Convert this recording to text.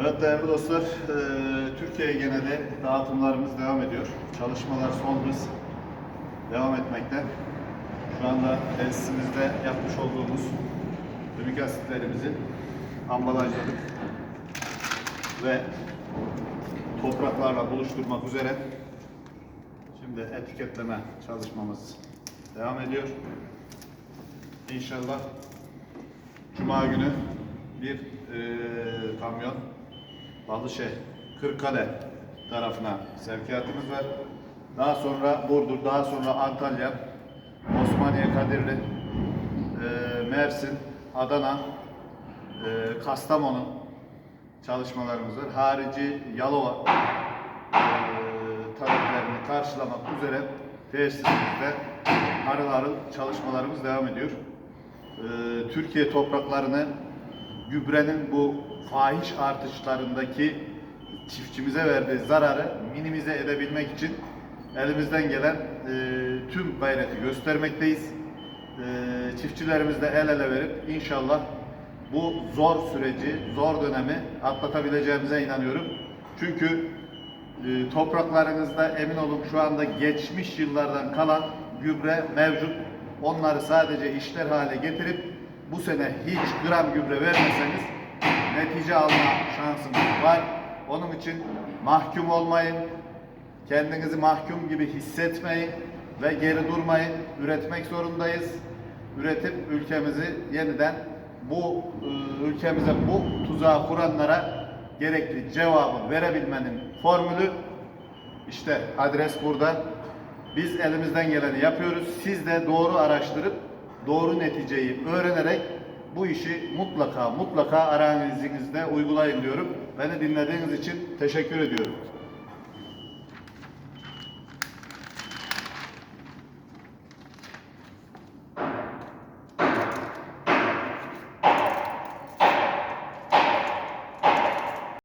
Evet değerli dostlar, eee, Türkiye geneli dağıtımlarımız devam ediyor. Çalışmalar son hız devam etmekte. Şu anda tesisimizde yapmış olduğumuz ümik asitlerimizi ambalajladık ve topraklarla buluşturmak üzere şimdi etiketleme çalışmamız devam ediyor. İnşallah Cuma günü bir eee kamyon Balışe, Kırkale tarafına sevkiyatımız var. Daha sonra Burdur, daha sonra Antalya, Osmaniye, Kadirli, eee, Mersin, Adana, eee, Kastamonu çalışmalarımız var. Harici Yalova eee, taleplerini karşılamak üzere tesisimizde harıl harıl çalışmalarımız devam ediyor. Eee, Türkiye topraklarını gübrenin bu fahiş artışlarındaki çiftçimize verdiği zararı minimize edebilmek için elimizden gelen eee, tüm gayreti göstermekteyiz. Eee çiftçilerimizle el ele verip inşallah bu zor süreci, zor dönemi atlatabileceğimize inanıyorum. Çünkü e, topraklarınızda emin olun şu anda geçmiş yıllardan kalan gübre mevcut. Onları sadece işler hale getirip bu sene hiç gram gübre vermeseniz netice alma şansımız var. Onun için mahkum olmayın, kendinizi mahkum gibi hissetmeyin ve geri durmayın. Üretmek zorundayız. Üretip ülkemizi yeniden bu e, ülkemize bu tuzağı kuranlara gerekli cevabı verebilmenin formülü işte adres burada. Biz elimizden geleni yapıyoruz. Siz de doğru araştırıp doğru neticeyi öğrenerek bu işi mutlaka mutlaka aranızda uygulayın diyorum. Beni dinlediğiniz için teşekkür ediyorum.